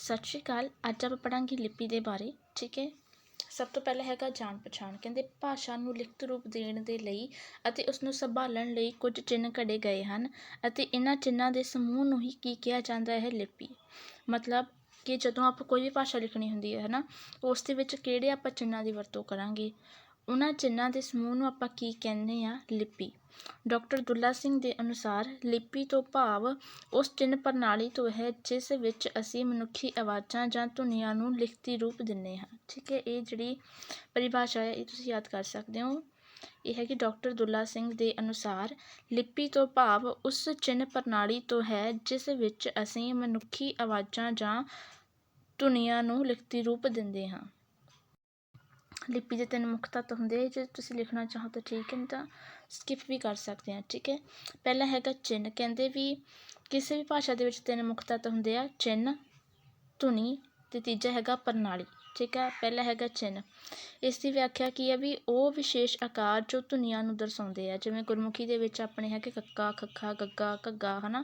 ਸਤਿ ਸ਼੍ਰੀ ਅਕਾਲ। ਅੱਜ ਆਪਾਂ ਪੜਾਂਗੇ ਲਿਪੀ ਦੇ ਬਾਰੇ, ਠੀਕ ਹੈ? ਸਭ ਤੋਂ ਪਹਿਲਾਂ ਹੈਗਾ ਜਾਣ ਪਛਾਣ। ਕਹਿੰਦੇ ਭਾਸ਼ਾ ਨੂੰ ਲਿਖਤ ਰੂਪ ਦੇਣ ਦੇ ਲਈ ਅਤੇ ਉਸ ਨੂੰ ਸੰਭਾਲਣ ਲਈ ਕੁਝ ਚਿੰਨ੍ਹ ਘੜੇ ਗਏ ਹਨ ਅਤੇ ਇਹਨਾਂ ਚਿੰਨ੍ਹਾਂ ਦੇ ਸਮੂਹ ਨੂੰ ਹੀ ਕੀ ਕਿਹਾ ਜਾਂਦਾ ਹੈ ਲਿਪੀ। ਮਤਲਬ ਕਿ ਜਦੋਂ ਆਪਾਂ ਕੋਈ ਵੀ ਭਾਸ਼ਾ ਲਿਖਣੀ ਹੁੰਦੀ ਹੈ, ਹਨਾ, ਉਸ ਦੇ ਵਿੱਚ ਕਿਹੜੇ ਆਪਾਂ ਚਿੰਨ੍ਹਾਂ ਦੀ ਵਰਤੋਂ ਕਰਾਂਗੇ? ਉਹਨਾਂ ਚਿੰਨ੍ਹਾਂ ਦੇ ਸਮੂਹ ਨੂੰ ਆਪਾਂ ਕੀ ਕਹਿੰਦੇ ਆ ਲਿਪੀ? ਡਾਕਟਰ ਦੁੱਲਾ ਸਿੰਘ ਦੇ ਅਨੁਸਾਰ ਲਿਪੀ ਤੋਂ ਭਾਵ ਉਸ ਚਿੰਨ੍ਹ ਪ੍ਰਣਾਲੀ ਤੋਂ ਹੈ, ਜਿਸ ਵਿੱਚ ਅਸੀਂ ਮਨੁੱਖੀ ਆਵਾਜ਼ਾਂ ਜਾਂ ਧੁਨੀਆਂ ਨੂੰ ਲਿਖਤੀ ਰੂਪ ਦਿੰਦੇ ਹਾਂ। ਠੀਕ ਹੈ, ਇਹ ਜਿਹੜੀ ਪਰਿਭਾਸ਼ਾ ਹੈ, ਇਹ ਤੁਸੀਂ ਯਾਦ ਕਰ ਸਕਦੇ ਹੋ। ਇਹ ਹੈ ਕਿ ਡਾਕਟਰ ਦੁੱਲਾ ਸਿੰਘ ਦੇ ਅਨੁਸਾਰ ਲਿਪੀ ਤੋਂ ਭਾਵ ਉਸ ਚਿੰਨ੍ਹ ਪ੍ਰਣਾਲੀ ਤੋਂ ਹੈ, ਜਿਸ ਵਿੱਚ ਅਸੀਂ ਮਨੁੱਖੀ ਆਵਾਜ਼ਾਂ ਜਾਂ ਧੁਨੀਆਂ ਨੂੰ ਲਿਖਤੀ ਰੂਪ ਦਿੰਦੇ ਹਾਂ। ਲਿਪੀ ਦੇ ਤਿੰਨ ਮੁੱਖ ਤੱਤ ਹੁੰਦੇ ਜੇ ਤੁਸੀਂ ਲਿਖਣਾ ਚਾਹੋ ਤਾਂ ਠੀਕ ਹੈ ਨਹੀਂ ਤਾਂ ਸਕਿਪ ਵੀ ਕਰ ਸਕਦੇ ਆ ਠੀਕ ਹੈ ਪਹਿਲਾ ਹੈਗਾ ਚਿੰਨ੍ਹ ਕਹਿੰਦੇ ਵੀ ਕਿਸੇ ਵੀ ਭਾਸ਼ਾ ਦੇ ਵਿੱਚ ਤਿੰਨ ਮੁੱਖ ਤੱਤ ਹੁੰਦੇ ਆ ਚਿੰਨ੍ਹ ਧੁਨੀ ਅਤੇ ਤੀਜਾ ਹੈਗਾ ਪ੍ਰਣਾਲੀ ਠੀਕ ਹੈ ਪਹਿਲਾ ਹੈਗਾ ਚਿੰਨ੍ਹ ਇਸ ਦੀ ਵਿਆਖਿਆ ਕੀ ਹੈ ਵੀ ਉਹ ਵਿਸ਼ੇਸ਼ ਆਕਾਰ ਜੋ ਧੁਨੀਆਂ ਨੂੰ ਦਰਸਾਉਂਦੇ ਆ ਜਿਵੇਂ ਗੁਰਮੁਖੀ ਦੇ ਵਿੱਚ ਆਪਣੇ ਹੈਗੇ ਕੱਕਾ ਖੱਖਾ ਗੱਗਾ ਘੱਗਾ ਹਨਾ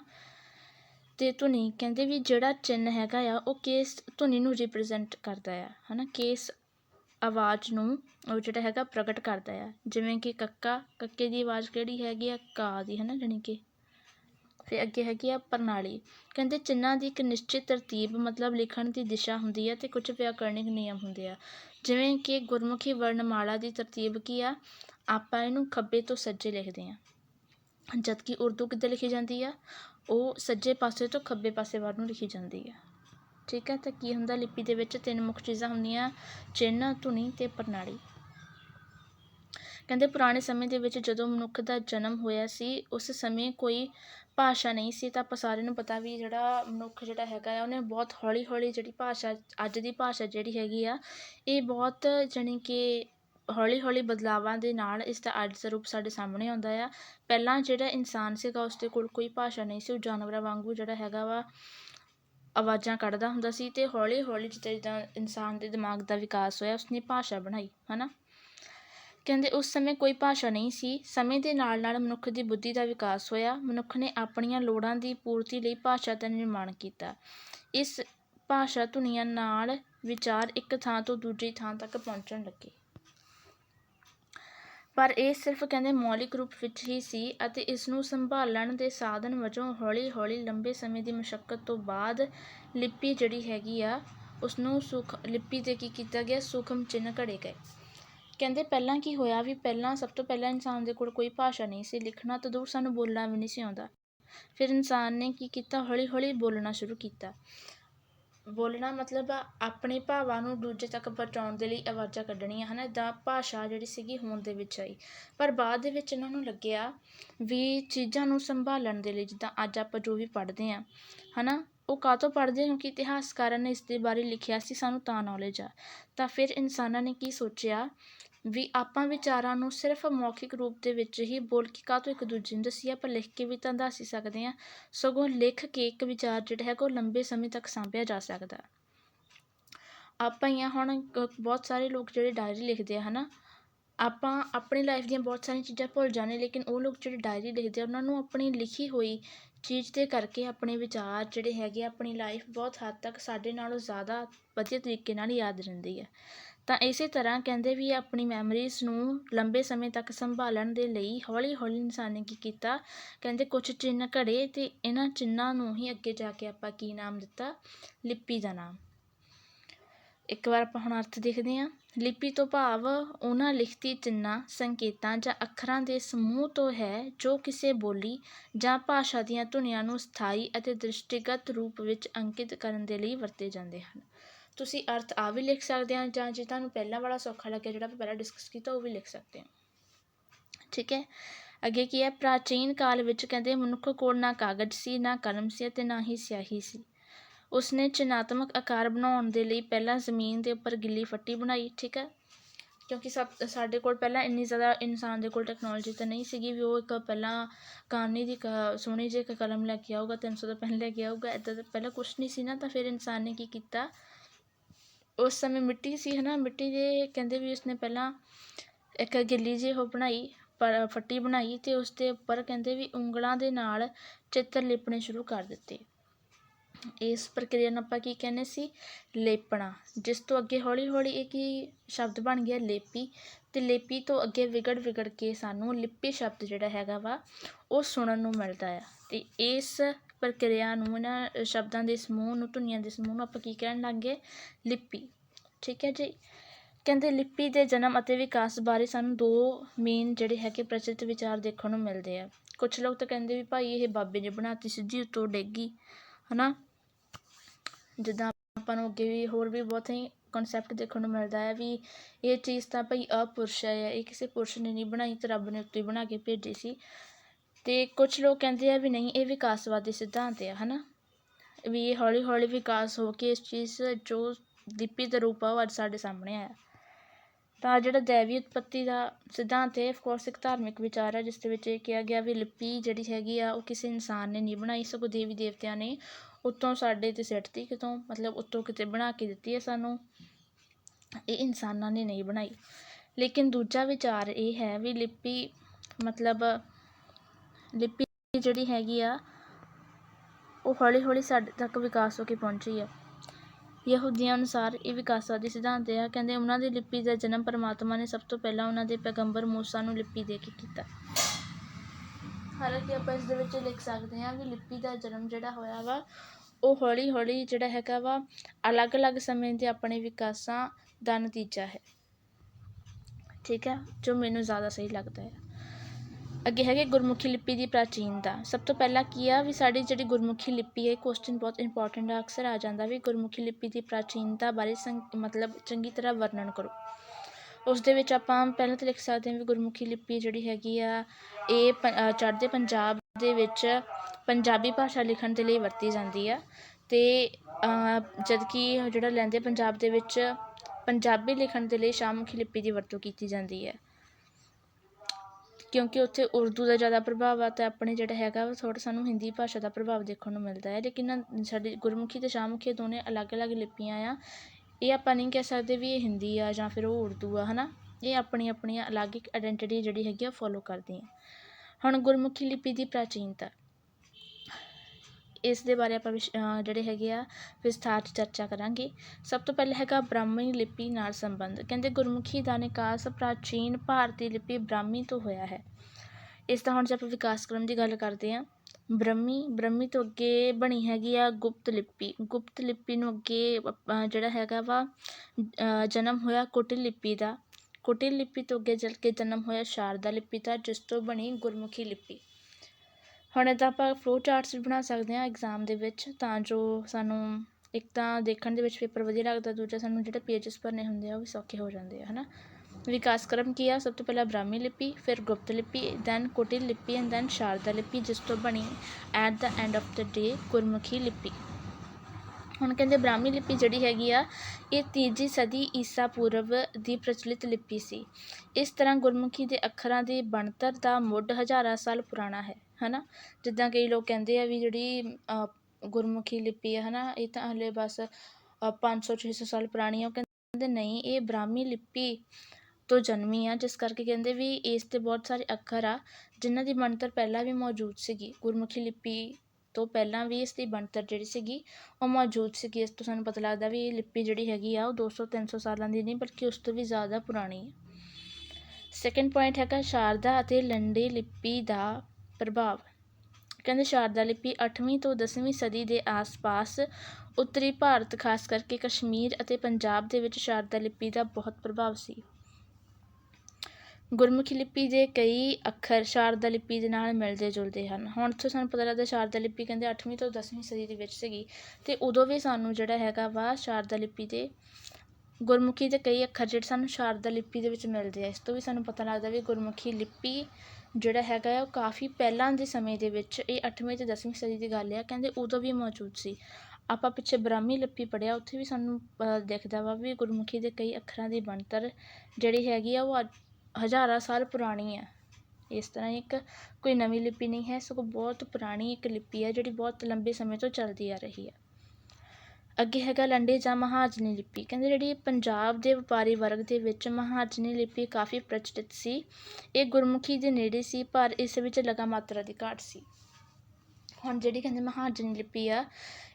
ਤੇ ਧੁਨੀ ਕਹਿੰਦੇ ਵੀ ਜਿਹੜਾ ਚਿੰਨ੍ਹ ਹੈਗਾ ਆ ਉਹ ਕੇਸ ਧੁਨੀ ਨੂੰ ਰਿਪਰੈਜ਼ੈਂਟ ਕਰਦਾ ਆ ਹਨਾ ਕੇਸ ਆਵਾਜ਼ ਨੂੰ ਉਹ ਜਿਹੜਾ ਹੈਗਾ ਪ੍ਰਗਟ ਕਰਦਾ ਆ। ਜਿਵੇਂ ਕਿ ਕੱਕਾ, ਕੱਕੇ ਦੀ ਆਵਾਜ਼ ਕਿਹੜੀ ਹੈਗੀ ਆ? ਕਾ ਦੀ ਹੈ ਨਾ ਜਾਣੀ ਕਿ। ਫਿਰ ਅੱਗੇ ਹੈਗੀ ਆ ਪ੍ਰਣਾਲੀ। ਕਹਿੰਦੇ ਚਿੰਨ੍ਹਾਂ ਦੀ ਇੱਕ ਨਿਸ਼ਚਿਤ ਤਰਤੀਬ ਮਤਲਬ ਲਿਖਣ ਦੀ ਦਿਸ਼ਾ ਹੁੰਦੀ ਹੈ ਤੇ ਕੁਝ ਵਿਆਕਰਨਿਕ ਨਿਯਮ ਹੁੰਦੇ ਆ। ਜਿਵੇਂ ਕਿ ਗੁਰਮੁਖੀ ਵਰਣਮਾਲਾ ਦੀ ਤਰਤੀਬ ਕੀ ਆ? ਆਪਾਂ ਇਹਨੂੰ ਖੱਬੇ ਤੋਂ ਸੱਜੇ ਲਿਖਦੇ ਆ। ਜਦਕਿ ਉਰਦੂ ਕਿੱਦਾਂ ਲਿਖੀ ਜਾਂਦੀ ਆ? ਉਹ ਸੱਜੇ ਪਾਸੇ ਤੋਂ ਖੱਬੇ ਪਾਸੇ ਵੱਲ ਨੂੰ ਲਿਖੀ ਜਾਂਦੀ ਆ। ਠੀਕ ਹੈ, ਤਾਂ ਕੀ ਹੁੰਦਾ, ਲਿਪੀ ਦੇ ਵਿੱਚ ਤਿੰਨ ਮੁੱਖ ਚੀਜ਼ਾਂ ਹੁੰਦੀਆਂ, ਚਿੰਨ੍ਹ, ਧੁਨੀ ਤੇ ਪ੍ਰਣਾਲੀ। ਕਹਿੰਦੇ ਪੁਰਾਣੇ ਸਮੇਂ ਦੇ ਵਿੱਚ ਜਦੋਂ ਮਨੁੱਖ ਦਾ ਜਨਮ ਹੋਇਆ ਸੀ, ਉਸ ਸਮੇਂ ਕੋਈ ਭਾਸ਼ਾ ਨਹੀਂ ਸੀ, ਤਾਂ ਆਪਾਂ ਸਾਰਿਆਂ ਨੂੰ ਪਤਾ ਵੀ ਜਿਹੜਾ ਮਨੁੱਖ ਜਿਹੜਾ ਹੈਗਾ ਆ, ਉਹਨੇ ਬਹੁਤ ਹੌਲੀ ਹੌਲੀ ਜਿਹੜੀ ਭਾਸ਼ਾ, ਅੱਜ ਦੀ ਭਾਸ਼ਾ ਜਿਹੜੀ ਹੈਗੀ ਆ, ਇਹ ਬਹੁਤ ਜਾਣੀ ਕਿ ਹੌਲੀ ਹੌਲੀ ਬਦਲਾਵਾਂ ਦੇ ਨਾਲ ਇਸ ਦਾ ਅੱਜ ਸਰੂਪ ਸਾਡੇ ਸਾਹਮਣੇ ਆਉਂਦਾ ਆ। ਪਹਿਲਾਂ ਜਿਹੜਾ ਇਨਸਾਨ ਸੀਗਾ, ਉਸ ਦੇ ਕੋਲ ਕੋਈ ਭਾਸ਼ਾ ਨਹੀਂ ਸੀ, ਉਹ ਜਾਨਵਰਾਂ ਵਾਂਗੂ ਜਿਹੜਾ ਹੈਗਾ ਵਾ ਆਵਾਜ਼ਾਂ ਕੱਢਦਾ ਹੁੰਦਾ ਸੀ ਅਤੇ ਹੌਲੀ ਹੌਲੀ ਜਿੱਦਾਂ ਜਿੱਦਾਂ ਇਨਸਾਨ ਦੇ ਦਿਮਾਗ ਦਾ ਵਿਕਾਸ ਹੋਇਆ, ਉਸਨੇ ਭਾਸ਼ਾ ਬਣਾਈ ਹੈ ਨਾ ਕਹਿੰਦੇ ਉਸ ਸਮੇਂ ਕੋਈ ਭਾਸ਼ਾ ਨਹੀਂ ਸੀ। ਸਮੇਂ ਦੇ ਨਾਲ ਨਾਲ ਮਨੁੱਖ ਦੀ ਬੁੱਧੀ ਦਾ ਵਿਕਾਸ ਹੋਇਆ। ਮਨੁੱਖ ਨੇ ਆਪਣੀਆਂ ਲੋੜਾਂ ਦੀ ਪੂਰਤੀ ਲਈ ਭਾਸ਼ਾ ਦਾ ਨਿਰਮਾਣ ਕੀਤਾ। ਇਸ ਭਾਸ਼ਾ ਧੁਨੀਆਂ ਨਾਲ ਵਿਚਾਰ ਇੱਕ ਥਾਂ ਤੋਂ ਦੂਜੀ ਥਾਂ ਤੱਕ ਪਹੁੰਚਣ ਲੱਗੇ। ਪਰ ਇਹ ਸਿਰਫ ਕਹਿੰਦੇ ਮੌਲਿਕ ਰੂਪ ਵਿੱਚ ਹੀ ਸੀ ਅਤੇ ਇਸ ਨੂੰ ਸੰਭਾਲਣ ਦੇ ਸਾਧਨ ਵਜੋਂ ਹੌਲੀ ਹੌਲੀ ਲੰਬੇ ਸਮੇਂ ਦੀ ਮਸ਼ੱਕਤ ਤੋਂ ਬਾਅਦ ਲਿਪੀ ਜਿਹੜੀ ਹੈਗੀ ਆ ਉਸ ਨੂੰ ਸੁਖ, ਲਿਪੀ ਤੇ ਕੀ ਕੀਤਾ ਗਿਆ, ਸੂਖਮ ਚਿੰਨ੍ਹ ਘੜੇ ਗਏ। ਕਹਿੰਦੇ ਪਹਿਲਾਂ ਕੀ ਹੋਇਆ ਵੀ ਪਹਿਲਾਂ ਸਭ ਤੋਂ ਪਹਿਲਾਂ ਇਨਸਾਨ ਦੇ ਕੋਲ ਕੋਈ ਭਾਸ਼ਾ ਨਹੀਂ ਸੀ, ਲਿਖਣਾ ਤਾਂ ਦੂਰ ਸਾਨੂੰ ਬੋਲਣਾ ਵੀ ਨਹੀਂ ਸੀ ਆਉਂਦਾ। ਫਿਰ ਇਨਸਾਨ ਨੇ ਕੀ ਕੀਤਾ ਹੌਲੀ ਹੌਲੀ ਬੋਲਣਾ ਸ਼ੁਰੂ ਕੀਤਾ। ਬੋਲਣਾ ਮਤਲਬ ਆਪਣੇ ਭਾਵਾਂ ਨੂੰ ਦੂਜੇ ਤੱਕ ਪਹੁੰਚਾਉਣ ਦੇ ਲਈ ਆਵਾਜ਼ਾਂ ਕੱਢਣੀਆਂ ਹੈ ਨਾ ਇੱਦਾਂ ਭਾਸ਼ਾ ਜਿਹੜੀ ਸੀਗੀ ਹੋਂਦ ਦੇ ਵਿੱਚ ਆਈ। ਪਰ ਬਾਅਦ ਦੇ ਵਿੱਚ ਇਹਨਾਂ ਨੂੰ ਲੱਗਿਆ ਵੀ ਚੀਜ਼ਾਂ ਨੂੰ ਸੰਭਾਲਣ ਦੇ ਲਈ, ਜਿੱਦਾਂ ਅੱਜ ਆਪਾਂ ਜੋ ਵੀ ਪੜ੍ਹਦੇ ਹਾਂ ਹੈ ਨਾ ਉਹ ਕਾਹਤੋਂ ਪੜ੍ਹਦੇ ਕਿਉਂਕਿ ਇਤਿਹਾਸਕਾਰਾਂ ਨੇ ਇਸ ਦੇ ਬਾਰੇ ਲਿਖਿਆ ਸੀ, ਸਾਨੂੰ ਤਾਂ ਨੌਲੇਜ ਆ। ਤਾਂ ਫਿਰ ਇਨਸਾਨਾਂ ਨੇ ਕੀ ਸੋਚਿਆ? ਵੀ ਆਪਾਂ ਵਿਚਾਰਾਂ ਨੂੰ ਸਿਰਫ ਮੌਖਿਕ ਰੂਪ ਦੇ ਵਿੱਚ ਹੀ ਬੋਲ ਕੇ ਕਾਹਤੋਂ ਇੱਕ ਦੂਜੇ ਨੂੰ ਦੱਸੀਏ, ਆਪਾਂ ਲਿਖ ਕੇ ਵੀ ਤਾਂ ਦੱਸ ਹੀ ਸਕਦੇ ਹਾਂ। ਸਗੋਂ ਲਿਖ ਕੇ ਇੱਕ ਵਿਚਾਰ ਜਿਹੜਾ ਹੈਗਾ, ਉਹ ਲੰਬੇ ਸਮੇਂ ਤੱਕ ਸਾਂਭਿਆ ਜਾ ਸਕਦਾ। ਆਪਾਂ ਹੀ ਆ ਹੁਣ ਬਹੁਤ ਸਾਰੇ ਲੋਕ ਜਿਹੜੇ ਡਾਇਰੀ ਲਿਖਦੇ ਆ, ਹਨਾ? ਆਪਾਂ ਆਪਣੀ ਲਾਈਫ ਦੀਆਂ ਬਹੁਤ ਸਾਰੀਆਂ ਚੀਜ਼ਾਂ ਭੁੱਲ ਜਾਂਦੇ ਲੇਕਿਨ ਉਹ ਲੋਕ ਜਿਹੜੇ ਡਾਇਰੀ ਲਿਖਦੇ ਆ, ਉਹਨਾਂ ਨੂੰ ਆਪਣੀ ਲਿਖੀ ਹੋਈ ਚੀਜ਼ ਦੇ ਕਰਕੇ ਆਪਣੇ ਵਿਚਾਰ ਜਿਹੜੇ ਹੈਗੇ ਆਪਣੀ ਲਾਈਫ ਬਹੁਤ ਹੱਦ ਤੱਕ ਸਾਡੇ ਨਾਲੋਂ ਜ਼ਿਆਦਾ ਵਧੀਆ ਤਰੀਕੇ ਨਾਲ ਯਾਦ ਰਹਿੰਦੀ ਹੈ ਤਾਂ ਇਸੇ ਤਰ੍ਹਾਂ ਕਹਿੰਦੇ ਵੀ ਆਪਣੀ ਮੈਮਰੀਜ਼ ਨੂੰ ਲੰਬੇ ਸਮੇਂ ਤੱਕ ਸੰਭਾਲਣ ਦੇ ਲਈ ਹੌਲੀ ਹੌਲੀ ਇਨਸਾਨ ਨੇ ਕੀ ਕੀਤਾ? ਕਹਿੰਦੇ ਕੁਝ ਚਿੰਨ੍ਹ ਘੜੇ ਅਤੇ ਇਹਨਾਂ ਚਿੰਨ੍ਹਾਂ ਨੂੰ ਹੀ ਅੱਗੇ ਜਾ ਕੇ ਆਪਾਂ ਕੀ ਨਾਮ ਦਿੱਤਾ? ਲਿਪੀ ਦਾ ਨਾਮ। ਇੱਕ ਵਾਰ ਆਪਾਂ ਹੁਣ ਅਰਥ ਦੇਖਦੇ ਹਾਂ। ਲਿਪੀ ਤੋਂ ਭਾਵ ਉਹਨਾਂ ਲਿਖਤੀ ਚਿੰਨ੍ਹਾਂ ਸੰਕੇਤਾਂ ਜਾਂ ਅੱਖਰਾਂ ਦੇ ਸਮੂਹ ਤੋਂ ਹੈ ਜੋ ਕਿਸੇ ਬੋਲੀ ਜਾਂ ਭਾਸ਼ਾ ਦੀਆਂ ਧੁਨੀਆਂ ਨੂੰ ਸਥਾਈ ਅਤੇ ਦ੍ਰਿਸ਼ਟੀਗਤ ਰੂਪ ਵਿੱਚ ਅੰਕਿਤ ਕਰਨ ਦੇ ਲਈ ਵਰਤੇ ਜਾਂਦੇ ਹਨ। ਤੁਸੀਂ ਅਰਥ ਆ ਵੀ ਲਿਖ ਸਕਦੇ ਹੋ ਜਾਂ ਜੇ ਤੁਹਾਨੂੰ ਪਹਿਲਾਂ ਵਾਲਾ ਸੌਖਾ ਲੱਗਿਆ ਜਿਹੜਾ ਆਪਾਂ ਪਹਿਲਾਂ ਡਿਸਕਸ ਕੀਤਾ, ਉਹ ਵੀ ਲਿਖ ਸਕਦੇ ਹੋ। ਠੀਕ ਹੈ? ਅੱਗੇ ਕੀ ਹੈ? ਪ੍ਰਾਚੀਨ ਕਾਲ ਵਿੱਚ ਕਹਿੰਦੇ ਮਨੁੱਖ ਕੋਲ ਨਾ ਕਾਗਜ਼ ਸੀ, ਨਾ ਕਲਮ ਸੀ ਅਤੇ ਨਾ ਹੀ ਸਿਆਹੀ ਸੀ। ਉਸਨੇ ਚਿਨਾਤਮਕ ਆਕਾਰ ਬਣਾਉਣ ਦੇ ਲਈ ਪਹਿਲਾਂ ਜ਼ਮੀਨ ਦੇ ਉੱਪਰ ਗਿੱਲੀ ਫੱਟੀ ਬਣਾਈ, ਠੀਕ ਹੈ? ਕਿਉਂਕਿ ਸਭ, ਸਾਡੇ ਕੋਲ ਪਹਿਲਾਂ ਇੰਨੀ ਜ਼ਿਆਦਾ ਇਨਸਾਨ ਦੇ ਕੋਲ ਟੈਕਨੋਲੋਜੀ ਤਾਂ ਨਹੀਂ ਸੀਗੀ ਵੀ ਉਹ ਇੱਕ ਪਹਿਲਾਂ ਕਾਨੀ ਦੀ ਸੋਹਣੀ ਜਿਹੀ ਇੱਕ ਕਲਮ ਲੈ ਕੇ ਆਊਗਾ 300 ਦਾ ਪੈਨ ਲੈ ਕੇ ਆਊਗਾ ਇੱਦਾਂ ਦਾ ਪਹਿਲਾਂ ਕੁਛ ਨਹੀਂ ਸੀ ਨਾ, ਤਾਂ ਫਿਰ ਇਨਸਾਨ ਨੇ ਕੀ ਕੀਤਾ? ਉਸ ਸਮੇਂ ਮਿੱਟੀ ਸੀ, ਹਨਾ? ਮਿੱਟੀ ਦੇ ਕਹਿੰਦੇ ਵੀ ਉਸਨੇ ਪਹਿਲਾਂ ਇੱਕ ਗਿੱਲੀ ਜਿਹੀ ਉਹ ਬਣਾਈ, ਪਰ ਫੱਟੀ ਬਣਾਈ ਤੇ ਉਸ ਦੇ ਉੱਪਰ ਕਹਿੰਦੇ ਵੀ ਉਂਗਲਾਂ ਦੇ ਨਾਲ ਚਿੱਤਰ ਲਿਪਣੇ ਸ਼ੁਰੂ ਕਰ ਦਿੱਤੇ। ਇਸ ਪ੍ਰਕਿਰਿਆ ਨੂੰ ਆਪਾਂ ਕੀ ਕਹਿੰਦੇ ਸੀ? ਲੇਪਣਾ। ਜਿਸ ਤੋਂ ਅੱਗੇ ਹੌਲੀ ਹੌਲੀ ਇਹ ਕੀ ਸ਼ਬਦ ਬਣ ਗਿਆ? ਲੇਪੀ। ਅਤੇ ਲੇਪੀ ਤੋਂ ਅੱਗੇ ਵਿਗੜ ਵਿਗੜ ਕੇ ਸਾਨੂੰ ਲਿਪੀ ਸ਼ਬਦ ਜਿਹੜਾ ਹੈਗਾ ਵਾ, ਉਹ ਸੁਣਨ ਨੂੰ ਮਿਲਦਾ ਆ। ਅਤੇ ਇਸ ਪ੍ਰਕਿਰਿਆ ਨੂੰ ਇਹਨਾਂ ਸ਼ਬਦਾਂ ਦੇ ਸਮੂਹ ਨੂੰ, ਧੁਨੀਆਂ ਦੇ ਸਮੂਹ ਨੂੰ ਆਪਾਂ ਕੀ ਕਹਿਣ ਲੱਗ ਗਏ? ਲਿਪੀ। ਠੀਕ ਹੈ ਜੀ? ਕਹਿੰਦੇ ਲਿਪੀ ਦੇ ਜਨਮ ਅਤੇ ਵਿਕਾਸ ਬਾਰੇ ਸਾਨੂੰ ਦੋ ਮੇਨ ਜਿਹੜੇ ਹੈਗੇ ਪ੍ਰਚਲਿਤ ਵਿਚਾਰ ਦੇਖਣ ਨੂੰ ਮਿਲਦੇ ਆ। ਕੁਝ ਲੋਕ ਤਾਂ ਕਹਿੰਦੇ ਵੀ ਭਾਈ ਇਹ ਬਾਬੇ ਨੇ ਬਣਾਤੀ ਸਿੱਧੀ ਉੱਤੋਂ ਡੇਗੀ ਹਨਾ? ਜਿੱਦਾਂ ਆਪਾਂ ਨੂੰ ਅੱਗੇ ਵੀ ਹੋਰ ਵੀ ਬਹੁਤ ਹੀ ਕਨਸੈਪਟ ਦੇਖਣ ਨੂੰ ਮਿਲਦਾ ਹੈ ਵੀ ਇਹ ਚੀਜ਼ ਤਾਂ ਭਈ ਅਪੁਰਸ਼ ਹੈ, ਇਹ ਕਿਸੇ ਪੁਰਸ਼ ਨੇ ਨਹੀਂ ਬਣਾਈ ਤੇ ਰੱਬ ਨੇ ਉੱਤੇ ਬਣਾ ਕੇ ਭੇਜੀ ਸੀ। ਤੇ ਕੁਝ ਲੋਕ ਕਹਿੰਦੇ ਆ ਵੀ ਨਹੀਂ, ਇਹ ਵਿਕਾਸਵਾਦੀ ਸਿਧਾਂਤ ਆ, ਹਨਾ? ਵੀ ਇਹ ਹੌਲੀ ਹੌਲੀ ਵਿਕਾਸ ਹੋ ਕੇ ਇਸ ਚੀਜ਼ ਜੋ ਲਿਪੀ ਦਾ ਰੂਪ ਆ ਉਹ ਅੱਜ ਸਾਡੇ ਸਾਹਮਣੇ ਆਇਆ। ਤਾਂ ਜਿਹੜਾ ਦੈਵੀ ਉਤਪਤੀ ਦਾ ਸਿਧਾਂਤ ਹੈ ਕੋਰਸ ਇੱਕ ਧਾਰਮਿਕ ਵਿਚਾਰ ਹੈ ਜਿਸ ਦੇ ਵਿੱਚ ਇਹ ਕਿਹਾ ਗਿਆ ਵੀ ਲਿਪੀ ਜਿਹੜੀ ਹੈਗੀ ਆ, ਉਹ ਕਿਸੇ ਇਨਸਾਨ ਨੇ ਨਹੀਂ ਬਣਾਈ, ਸਗੋਂ ਦੇਵੀ ਦੇਵਤਿਆਂ ਨੇ ਉੱਤੋਂ ਸਾਡੇ ਤੇ ਸਿੱਟਤੀ ਕਿਤੋਂ, ਮਤਲਬ ਉੱਤੋਂ ਕਿਤੇ ਬਣਾ ਕੇ ਦਿੱਤੀ ਹੈ ਸਾਨੂੰ। ਇਹ ਇਨਸਾਨਾਂ ਨੇ ਨਹੀਂ ਬਣਾਈ। ਲੇਕਿਨ ਦੂਜਾ ਵਿਚਾਰ ਇਹ ਹੈ ਵੀ ਲਿਪੀ, ਮਤਲਬ ਲਿਪੀ ਜਿਹੜੀ ਹੈਗੀ ਆ, ਉਹ ਹੌਲੀ ਹੌਲੀ ਸਾਡੇ ਤੱਕ ਵਿਕਾਸ ਹੋ ਕੇ ਪਹੁੰਚੀ ਆ। ਯਹੂਦੀਆਂ ਅਨੁਸਾਰ ਇਹ ਵਿਕਾਸਵਾਦੀ ਸਿਧਾਂਤ ਆ। ਕਹਿੰਦੇ ਉਹਨਾਂ ਦੀ ਲਿਪੀ ਦਾ ਜਨਮ ਪਰਮਾਤਮਾ ਨੇ ਸਭ ਤੋਂ ਪਹਿਲਾਂ ਉਹਨਾਂ ਦੇ ਪੈਗੰਬਰ ਮੂਸਾ ਨੂੰ ਲਿਪੀ ਦੇ ਕੇ ਕੀਤਾ। ਹਾਲਾਂਕਿ ਆਪਾਂ ਇਸ ਦੇ ਵਿੱਚ ਲਿਖ ਸਕਦੇ ਹਾਂ ਵੀ ਲਿਪੀ ਦਾ ਜਨਮ ਜਿਹੜਾ ਹੋਇਆ ਵਾ ਉਹ ਹੌਲੀ ਹੌਲੀ ਜਿਹੜਾ ਹੈਗਾ ਵਾ, ਅਲੱਗ-ਅਲੱਗ ਸਮੇਂ ਦੇ ਆਪਣੇ ਵਿਕਾਸਾਂ ਦਾ ਨਤੀਜਾ ਹੈ। ਠੀਕ ਹੈ? ਜੋ ਮੈਨੂੰ ਜ਼ਿਆਦਾ ਸਹੀ ਲੱਗਦਾ ਹੈ। ਅੱਗੇ ਹੈਗੇ ਗੁਰਮੁਖੀ ਲਿਪੀ ਦੀ ਪ੍ਰਾਚੀਨਤਾ ਸਭ ਤੋਂ ਪਹਿਲਾਂ ਕੀ ਆ ਵੀ ਸਾਡੀ ਜਿਹੜੀ ਗੁਰਮੁਖੀ ਲਿਪੀ ਹੈ ਕੁਐਸਚਨ ਬਹੁਤ ਇੰਪੋਰਟੈਂਟ ਆ, ਅਕਸਰ ਆ ਜਾਂਦਾ ਵੀ ਗੁਰਮੁਖੀ ਲਿਪੀ ਦੀ ਪ੍ਰਾਚੀਨਤਾ ਬਾਰੇ ਸੰਗ- ਮਤਲਬ ਚੰਗੀ ਤਰ੍ਹਾਂ ਵਰਣਨ ਕਰੋ। ਉਸ ਦੇ ਵਿੱਚ ਆਪਾਂ ਪਹਿਲਾਂ ਤਾਂ ਲਿਖ ਸਕਦੇ ਹਾਂ ਵੀ ਗੁਰਮੁਖੀ ਲਿਪੀ ਜਿਹੜੀ ਹੈਗੀ ਆ, ਇਹ ਪ- ਚੜ੍ਹਦੇ ਪੰਜਾਬ ਦੇ ਵਿੱਚ ਪੰਜਾਬੀ ਭਾਸ਼ਾ ਲਿਖਣ ਦੇ ਲਈ ਵਰਤੀ ਜਾਂਦੀ ਆ ਅਤੇ ਜਦਕਿ ਜਿਹੜਾ ਲਹਿੰਦੇ ਪੰਜਾਬ ਦੇ ਵਿੱਚ ਪੰਜਾਬੀ ਲਿਖਣ ਦੇ ਲਈ ਸ਼ਾਹਮੁਖੀ ਲਿਪੀ ਦੀ ਵਰਤੋਂ ਕੀਤੀ ਜਾਂਦੀ ਹੈ। ਕਿਉਂਕਿ ਉੱਥੇ ਉਰਦੂ ਦਾ ਜ਼ਿਆਦਾ ਪ੍ਰਭਾਵ ਆ ਅਤੇ ਆਪਣੇ ਜਿਹੜਾ ਹੈਗਾ ਵਾ ਥੋੜ੍ਹਾ ਸਾਨੂੰ ਹਿੰਦੀ ਭਾਸ਼ਾ ਦਾ ਪ੍ਰਭਾਵ ਦੇਖਣ ਨੂੰ ਮਿਲਦਾ ਹੈ। ਲੇਕਿਨ ਸਾਡੀ ਗੁਰਮੁਖੀ ਅਤੇ ਸ਼ਾਹਮੁਖੀ ਦੋਨੇ ਅਲੱਗ-ਅਲੱਗ ਲਿਪੀਆਂ ਆ। ਇਹ ਆਪਾਂ ਨਹੀਂ ਕਹਿ ਸਕਦੇ ਵੀ ਇਹ ਹਿੰਦੀ ਆ ਜਾਂ ਫਿਰ ਉਹ ਉਰਦੂ ਆ ਹੈ ਨਾ ਇਹ ਆਪਣੀ ਆਪਣੀ ਅਲੱਗ ਇੱਕ ਆਇਡੈਂਟੀਟੀ ਜਿਹੜੀ ਹੈਗੀ ਆ ਫੋਲੋ ਕਰਦੀਆਂ ਹੁਣ ਗੁਰਮੁਖੀ ਲਿਪੀ ਦੀ ਪ੍ਰਾਚੀਨਤਾ। ਇਸ ਦੇ ਬਾਰੇ ਆਪਾਂ ਵਿਸ਼- ਜਿਹੜੇ ਹੈਗੇ ਆ, ਵਿਸਥਾਰ 'ਚ ਚਰਚਾ ਕਰਾਂਗੇ। ਸਭ ਤੋਂ ਪਹਿਲਾਂ ਹੈਗਾ ਬ੍ਰਾਹਮਣੀ ਲਿਪੀ ਨਾਲ ਸੰਬੰਧ। ਕਹਿੰਦੇ ਗੁਰਮੁਖੀ ਦਾ ਨਿਕਾਸ ਪ੍ਰਾਚੀਨ ਭਾਰਤੀ ਲਿਪੀ ਬ੍ਰਾਹਮੀ ਤੋਂ ਹੋਇਆ ਹੈ। ਇਸ ਦਾ ਹੁਣ ਜੇ ਆਪਾਂ ਵਿਕਾਸ ਕ੍ਰਮ ਦੀ ਗੱਲ ਕਰਦੇ ਹਾਂ, ਬ੍ਰਹਮੀ ਬ੍ਰਹਮੀ ਤੋਂ ਅੱਗੇ ਬਣੀ ਹੈਗੀ ਆ ਗੁਪਤ ਲਿਪੀ। ਗੁਪਤ ਲਿਪੀ ਨੂੰ ਅੱਗੇ ਜਿਹੜਾ ਹੈਗਾ ਵਾ ਜਨਮ ਹੋਇਆ ਕੁਟਿਲ ਲਿਪੀ ਦਾ। ਕੁਟਿਲ ਲਿਪੀ ਤੋਂ ਅੱਗੇ ਜਲ ਕੇ ਜਨਮ ਹੋਇਆ ਸ਼ਾਰਦਾ ਲਿਪੀ ਦਾ, ਜਿਸ ਤੋਂ ਬਣੀ ਗੁਰਮੁਖੀ ਲਿਪੀ। ਹੁਣ ਇੱਦਾਂ ਆਪਾਂ ਫਲੋ ਚਾਰਟਸ ਵੀ ਬਣਾ ਸਕਦੇ ਹਾਂ ਐਗਜ਼ਾਮ ਦੇ ਵਿੱਚ, ਤਾਂ ਜੋ ਸਾਨੂੰ ਇੱਕ ਤਾਂ ਦੇਖਣ ਦੇ ਵਿੱਚ ਪੇਪਰ ਵਧੀਆ ਲੱਗਦਾ, ਦੂਜਾ ਸਾਨੂੰ ਜਿਹੜੇ ਪੇਜਸ ਭਰਨੇ ਹੁੰਦੇ ਆ ਉਹ ਵੀ ਸੌਖੇ ਹੋ ਜਾਂਦੇ ਆ, ਹਨਾ? ਵਿਕਾਸ ਕਰਮ ਕੀ ਆ? ਸਭ ਤੋਂ ਪਹਿਲਾਂ ਬ੍ਰਾਹਮੀ ਲਿਪੀ, ਫਿਰ ਗੁਪਤ ਲਿਪੀ ਦੈਨ ਕੁਟਿਲ ਲਿਪੀ ਐਂਡ ਦੈਨ ਸ਼ਾਰਦਾ ਲਿਪੀ, ਜਿਸ ਤੋਂ ਬਣੀ at the end of the day Gurmukhi ਲਿਪੀ। ਹੁਣ ਕਹਿੰਦੇ ਬ੍ਰਾਹਮੀ ਲਿਪੀ ਜਿਹੜੀ ਹੈਗੀ ਆ, ਇਹ ਤੀਜੀ ਸਦੀ ਈਸਾ ਪੂਰਵ ਦੀ ਪ੍ਰਚਲਿਤ ਲਿਪੀ ਸੀ। ਇਸ ਤਰ੍ਹਾਂ ਗੁਰਮੁਖੀ ਦੇ ਅੱਖਰਾਂ ਦੀ ਬਣਤਰ ਦਾ ਮੁੱਢ ਹਜ਼ਾਰਾਂ ਸਾਲ ਪੁਰਾਣਾ ਹੈ। ਹੈ ਨਾ ਜਿੱਦਾਂ ਕਈ ਲੋਕ ਕਹਿੰਦੇ ਆ ਵੀ ਜਿਹੜੀ ਗੁਰਮੁਖੀ ਲਿਪੀ ਆ ਹੈ ਨਾ ਇਹ ਤਾਂ ਹਲੇ ਬਸ ਪੰਜ ਸੌ, ਛੇ ਸੌ ਸਾਲ ਪੁਰਾਣੀ ਆ। ਉਹ ਕਹਿੰਦੇ, ਨਹੀਂ, ਇਹ ਬ੍ਰਾਹਮੀ ਲਿਪੀ ਤੋਂ ਜਨਮੀ ਆ। ਜਿਸ ਕਰਕੇ ਕਹਿੰਦੇ ਵੀ ਇਸ ਤੇ ਬਹੁਤ ਸਾਰੇ ਅੱਖਰ ਆ, ਜਿਨ੍ਹਾਂ ਦੀ ਬਣਤਰ ਪਹਿਲਾਂ ਵੀ ਮੌਜੂਦ ਸੀਗੀ। ਗੁਰਮੁਖੀ ਲਿਪੀ ਤੋਂ ਪਹਿਲਾਂ ਵੀ ਇਸ ਦੀ ਬਣਤਰ ਜਿਹੜੀ ਸੀਗੀ, ਉਹ ਮੌਜੂਦ ਸੀਗੀ। ਇਸ ਤੋਂ ਸਾਨੂੰ ਪਤਾ ਲੱਗਦਾ ਵੀ ਇਹ ਲਿਪੀ ਜਿਹੜੀ ਹੈਗੀ ਆ, ਉਹ 200 300 ਸਾਲਾਂ ਦੀ ਨਹੀਂ, ਬਲਕਿ ਉਸ ਤੋਂ ਵੀ ਜ਼ਿਆਦਾ ਪੁਰਾਣੀ ਹੈ ਸੈਕੰਡ ਪੁਆਇੰਟ ਹੈਗਾ, ਸ਼ਾਰਦਾ ਅਤੇ ਲੰਡੀ ਲਿਪੀ ਦਾ ਪ੍ਰਭਾਵ। ਕਹਿੰਦੇ ਸ਼ਾਰਦਾ ਲਿਪੀ ਅੱਠਵੀਂ ਤੋਂ 10ਵੀਂ ਸਦੀ ਦੇ ਆਸ-ਪਾਸ ਉੱਤਰੀ ਭਾਰਤ, ਖਾਸ ਕਰਕੇ ਕਸ਼ਮੀਰ ਅਤੇ ਪੰਜਾਬ ਦੇ ਵਿੱਚ ਸ਼ਾਰਦਾ ਲਿਪੀ ਦਾ ਬਹੁਤ ਪ੍ਰਭਾਵ ਸੀ। ਗੁਰਮੁਖੀ ਲਿਪੀ ਦੇ ਕਈ ਅੱਖਰ ਸ਼ਾਰਦਾ ਲਿਪੀ ਦੇ ਨਾਲ ਮਿਲਦੇ ਜੁਲਦੇ ਹਨ। ਹੁਣ ਤੋਂ ਸਾਨੂੰ ਪਤਾ ਲੱਗਦਾ ਸ਼ਾਰਦਾ ਲਿਪੀ ਕਹਿੰਦੇ 8ਵੀਂ ਤੋਂ 10ਵੀਂ ਸਦੀ ਦੇ ਵਿੱਚ ਸੀਗੀ। ਤੇ ਉਦੋਂ ਵੀ ਸਾਨੂੰ ਜਿਹੜਾ ਹੈਗਾ ਵਾ ਸ਼ਾਰਦਾ ਲਿਪੀ ਦੇ ਗੁਰਮੁਖੀ ਦੇ ਕਈ ਅੱਖਰ ਜਿਹੜੇ ਸਾਨੂੰ ਸ਼ਾਰਦਾ ਲਿਪੀ ਦੇ ਵਿੱਚ ਮਿਲਦੇ ਆ, ਇਸ ਤੋਂ ਵੀ ਸਾਨੂੰ ਪਤਾ ਲੱਗਦਾ ਵੀ ਗੁਰਮੁਖੀ ਲਿਪੀ ਜਿਹੜਾ ਹੈਗਾ ਆ ਉਹ ਕਾਫੀ ਪਹਿਲਾਂ ਦੇ ਸਮੇਂ ਦੇ ਵਿੱਚ ਇਹ ਅੱਠਵੀਂ ਅਤੇ ਦਸਵੀਂ ਸਦੀ ਦੀ ਗੱਲ ਆ ਕਹਿੰਦੇ ਉਦੋਂ ਵੀ ਮੌਜੂਦ ਸੀ। ਆਪਾਂ ਪਿੱਛੇ ਬ੍ਰਾਹਮੀ ਲਿਪੀ ਪੜ੍ਹਿਆ ਉੱਥੇ ਵੀ ਸਾਨੂੰ ਅ, ਦਿਖਦਾ ਵਾ ਵੀ ਗੁਰਮੁਖੀ ਦੇ ਕਈ ਅੱਖਰਾਂ ਦੀ ਬਣਤਰ ਜਿਹੜੀ ਹੈਗੀ ਆ ਉਹ ਅੱਜ- ਹਜ਼ਾਰਾਂ ਸਾਲ ਪੁਰਾਣੀ ਹੈ ਇਸ ਤਰ੍ਹਾਂ ਇੱਕ ਕੋਈ ਨਵੀਂ ਲਿਪੀ ਨਹੀਂ ਹੈ ਸਗੋਂ ਬਹੁਤ ਪੁਰਾਣੀ ਇੱਕ ਲਿਪੀ ਹੈ ਜਿਹੜੀ ਬਹੁਤ ਲੰਬੇ ਸਮੇਂ ਤੋਂ ਚੱਲਦੀ ਆ ਰਹੀ ਹੈ ਅੱਗੇ ਹੈਗਾ ਲੰਡੇ ਜਾਂ ਮਹਾਜਨੀ ਲਿਪੀ। ਕਹਿੰਦੇ ਜਿਹੜੀ ਪੰਜਾਬ ਦੇ ਵਪਾਰੀ ਵਰਗ ਦੇ ਵਿੱਚ ਮਹਾਜਨੀ ਲਿਪੀ ਕਾਫੀ ਪ੍ਰਚਲਿਤ ਸੀ। ਇਹ ਗੁਰਮੁਖੀ ਦੇ ਨੇੜੇ ਸੀ, ਪਰ ਇਸ ਵਿੱਚ ਲਗਾ ਮਾਤਰਾ ਦੀ ਘਾਟ ਸੀ। ਹੁਣ ਜਿਹੜੀ ਕਹਿੰਦੇ ਮਹਾਜਨੀ ਲਿਪੀ ਆ,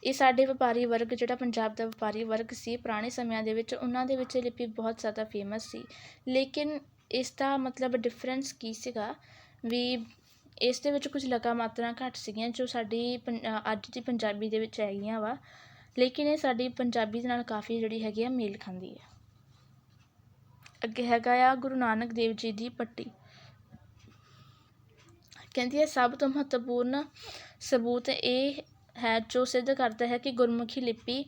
ਇਹ ਸਾਡੇ ਵਪਾਰੀ ਵਰਗ, ਜਿਹੜਾ ਪੰਜਾਬ ਦਾ ਵਪਾਰੀ ਵਰਗ ਸੀ, ਪੁਰਾਣੇ ਸਮਿਆਂ ਦੇ ਵਿੱਚ ਉਹਨਾਂ ਦੇ ਵਿੱਚ ਇਹ ਲਿਪੀ ਬਹੁਤ ਜ਼ਿਆਦਾ ਫੇਮਸ ਸੀ। ਲੇਕਿਨ ਇਸ ਦਾ ਮਤਲਬ ਡਿਫਰੈਂਸ ਕੀ ਸੀਗਾ? ਵੀ ਇਸ ਦੇ ਵਿੱਚ ਕੁਝ ਲਗਾ ਮਾਤਰਾ ਘੱਟ ਸੀਗੀਆਂ ਜੋ ਸਾਡੀ ਪੰ- ਅੱਜ ਦੀ ਪੰਜਾਬੀ ਦੇ ਵਿੱਚ ਹੈਗੀਆਂ ਵਾ। ਲੇਕਿਨ ਇਹ ਸਾਡੀ ਪੰਜਾਬੀ ਦੇ ਨਾਲ ਕਾਫੀ ਜਿਹੜੀ ਹੈਗੀ ਆ ਮੇਲ ਖਾਂਦੀ ਹੈ ਅੱਗੇ ਹੈਗਾ ਆ ਗੁਰੂ ਨਾਨਕ ਦੇਵ ਜੀ ਦੀ ਪੱਟੀ। ਕਹਿੰਦੀ ਹੈ ਸਭ ਤੋਂ ਮਹੱਤਵਪੂਰਨ ਸਬੂਤ ਇਹ ਹੈ, ਜੋ ਸਿੱਧ ਕਰਦਾ ਹੈ ਕਿ ਗੁਰਮੁਖੀ ਲਿਪੀ